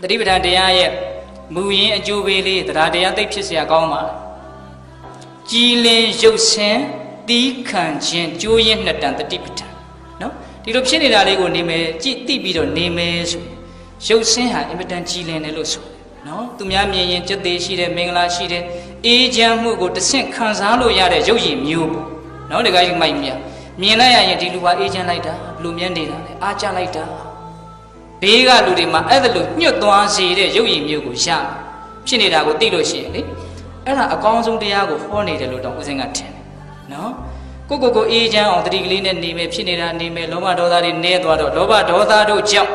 တတိပဋ္ဌာန်တရားရဲ့မူရင်းအကျိုးပေးလေးတရားတရားသိပ်ဖြစ်เสียကောင်းပါကြည်လင်ရုပ်ဆင်းတီးခံခြင်းကြိုးရင်နှစ်တန်တတိပဋ္ဌာန်နော်ဒီလိုဖြစ်နေတာလေးကိုနေမယ်ကြည်တိပြီးတော့နေမယ်ဆိုရင်ရုပ်ဆင်းဟာအင်မတန်ကြည်လင်တယ်လို့ဆိုတယ်နော်သူများမြင်ရင်စက်သေးရှိတယ်မင်္ဂလာရှိတယ်အေးချမ်းမှုကိုတစ်ဆင့်ခံစားလို့ရတဲ့ရုပ်ရည်မျိုးပေါ့နော်တခါကြီးမိုက်မြတ်မြင်လိုက်ရရင်ဒီလူဟာအေးချမ်းလိုက်တာဘလူမြန်းနေတာလေအားကြလိုက်တာ ဘေးကလူတွေမှာအဲ့ဒါလိုညှွတ်သွားစေတဲ့ရုပ်ရည်မျိုးကိုရဖြစ်နေတာကိုသိလို့ရှိရင်လေအဲ့ဒါအကောင်းဆုံးတရားကိုဟောနေတယ်လို့တောင်ဦးစင်းကထင်တယ်နော်ကိုကိုကိုအေးချမ်းအောင်တတိကလေးနဲ့နေမယ်ဖြစ်နေတာနေမယ်လောဘဒေါသတွေနည်းသွားတော့လောဘဒေါသတို့ကြောင့်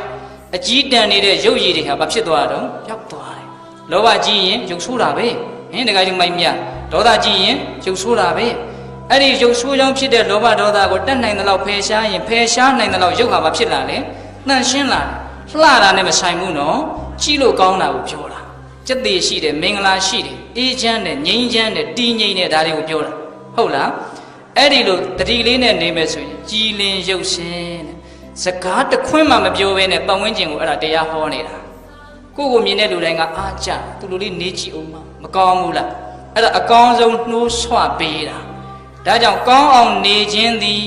အကြီးတန်းနေတဲ့ရုပ်ရည်တွေဟာဘာဖြစ်သွားတော့ပျောက်သွားတယ်လောဘကြီးရင်ရုပ်ဆိုးတာပဲဟင်တခါကြီးမိုက်မြဒေါသကြီးရင်ရုပ်ဆိုးတာပဲအဲ့ဒီရုပ်ဆိုးကြောင့်ဖြစ်တဲ့လောဘဒေါသကိုတတ်နိုင်တဲ့လောက်ဖယ်ရှားရင်ဖယ်ရှားနိုင်တဲ့လောက်ရုပ်ဟာဘာဖြစ်လာလဲတန့်ရှင်းလာတယ် လှတာနဲ့မဆိုင်ဘူးနော်ကြည့်လို့ကောင်းတာကိုပြောတာစက်သေးရှိတယ်မင်္ဂလာရှိတယ်အေးချမ်းတယ်ငြိမ်းချမ်းတယ်တည်ငြိမ်တယ်ဒါတွေကိုပြောတာဟုတ်လားအဲ့ဒီလိုတတိလေးနဲ့နေမယ်ဆိုရင်ကြည်လင်ရုပ်ရှင်တဲ့စကားတစ်ခွန်းမှမပြောဘဲနဲ့ပတ်ဝန်းကျင်ကိုအဲ့ဒါတရားဟောနေတာကိုယ့်ကိုမြင်တဲ့လူတိုင်းကအားကြသူလူလေးနေကြည့်အောင်မမကောင်းဘူးလားအဲ့ဒါအကောင်းဆုံးနှိုးဆွပေးတာဒါကြောင့်ကောင်းအောင်နေခြင်းသည်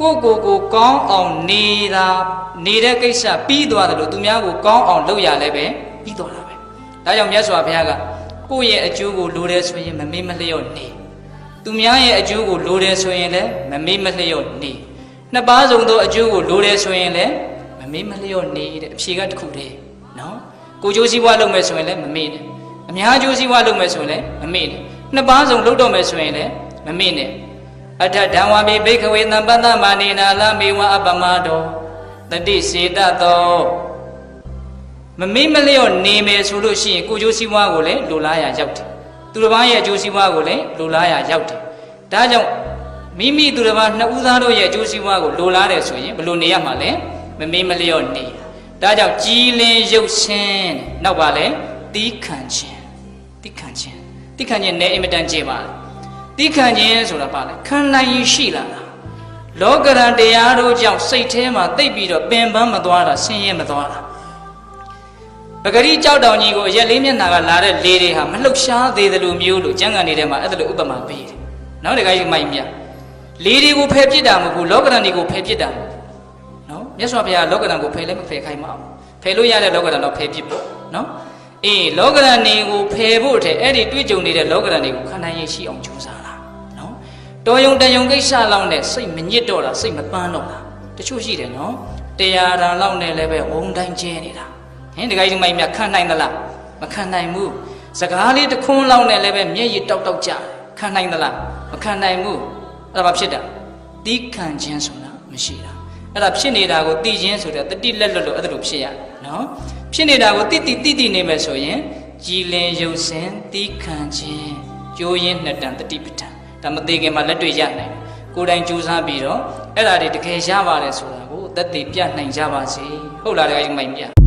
ကိုယ့်ကိုယ်ကိုကောင်းအောင်နေတာနေတဲ့ကိစ္စပြီးသွားတယ်လို့သူများကိုကောင်းအောင်လုပ်ရလဲပဲပြီးသွားတာပဲဒါကြောင့်မြတ်စွာဘုရားကကိုယ့်ရဲ့အကျိုးကိုလိုတယ်ဆိုရင်မမေ့မလျော့နေသူများရဲ့အကျိုးကိုလိုတယ်ဆိုရင်လည်းမမေ့မလျော့နေနှစ်ပါးစုံသောအကျိုးကိုလိုတယ်ဆိုရင်လည်းမမေ့မလျော့နေတဲ့အဖြေကတစ်ခုတည်းနော်ကိုကျိုးစည်းဝါလုပ်မယ်ဆိုရင်လည်းမမေ့နဲ့အများကျိုးစည်းဝါလုပ်မယ်ဆိုရင်လည်းမမေ့နဲ့နှစ်ပါးစုံလုပ်တော့မယ်ဆိုရင်လည်းမမေ့နဲ့ အထဒံဝါပိဘိခဝေသံပတ္တမာနေနာလမေဝအပမတောတတိစေတသောမမေ့မလျော့နေမယ်ဆိုလို့ရှိရင်ကိုကျိုးစည်းဝါကိုလည်းလိုလားရရောက်တယ်သူတစ်ပါးရဲ့အကျိုးစည်းဝါကိုလည်းလိုလားရရောက်တယ်ဒါကြောင့်မိမိသူတစ်ပါးနှစ်ဦးသားတို့ရဲ့အကျိုးစည်းဝါကိုလိုလားတယ်ဆိုရင်ဘယ်လိုနေရမှာလဲမမေ့မလျော့နေဒါကြောင့်ကြည်လင်ရုပ်ရှင်နောက်ပါလဲတီးခံခြင်းတီးခံခြင်းတီးခံခြင်းနဲ့အင်မတန်ကျေပါ တီးခံခြင်းဆိုတာပါလဲခံနိုင်ရင်ရှိလာတာလောကရန်တရားတို့ကြောင့်စိတ်ထဲမှာတိတ်ပြီးတော့ပင်ပန်းမသွားတာဆင်းရဲမသွားတာပဂရိကြောက်တောင်ကြီးကိုရက်လေးမျက်နှာကလာတဲ့လေတွေဟာမလှုပ်ရှားသေးတယ်လို့မျိုးလို့ကျမ်းဂန်တွေထဲမှာအဲ့ဒါလိုဥပမာပေးတယ်နောက်တခါကြီးမိုက်မြလေတွေကိုဖယ်ပစ်တာမဟုတ်ဘူးလောကရန်တွေကိုဖယ်ပစ်တာမဟုတ်ဘူးနော်မြတ်စွာဘုရားလောကဓာတ်ကိုဖယ်လည်းမဖယ်ခိုင်းပါဘူးဖယ်လို့ရတဲ့လောကဓာတ်တော့ဖယ်ပြစ်ပေါ့နော်အေးလောကဓာတ်တွေကိုဖယ်ဖို့တဲ့အဲ့ဒီတွေ့ကြုံနေတဲ့လောကဓာတ်တွေကိုခန္ဓာရင်ရှိအောင်ကြိုးစားတာနော် တော်ယုံတန်ယုံကိစ္စလောက်နဲ့စိတ်မညစ်တော့တာစိတ်မပန်းတော့တာတချို့ရှိတယ်နော်တရားဓာတ်လောက်နဲ့လည်းပဲဝုံတိုင်းကျဲနေတာဟင်ဒီကိစ္စမိုက်မြခံနိုင်သလားမခံနိုင်ဘူးစကားလေးတစ်ခွန်းလောက်နဲ့လည်းပဲမျက်ရည်တောက်တောက်ကြခံနိုင်သလားမခံနိုင်ဘူးအဲ့ဒါဘာဖြစ်တာတီးခံခြင်းဆိုတာမရှိတာအဲ့ဒါဖြစ်နေတာကိုသိခြင်းဆိုတဲ့တတိလက်လွတ်လို့အဲ့ဒါလိုဖြစ်ရတယ်နော်ဖြစ်နေတာကိုတိတိတိတိနေမယ်ဆိုရင်ကြည်လင်ရုပ်စင်တီးခံခြင်းကြိုးရင်နှစ်တန်တတိပဋ္ဌာန် ဒါမသေးခင်မှာလက်တွေ့ရနိုင်တယ်ကိုယ်တိုင်ကြိုးစားပြီးတော့အဲ့ဒါတွေတကယ်ရပါတယ်ဆိုတာကိုသက်သေပြနိုင်ကြပါစေဟုတ်လားတကယ်မိုင်မြတ်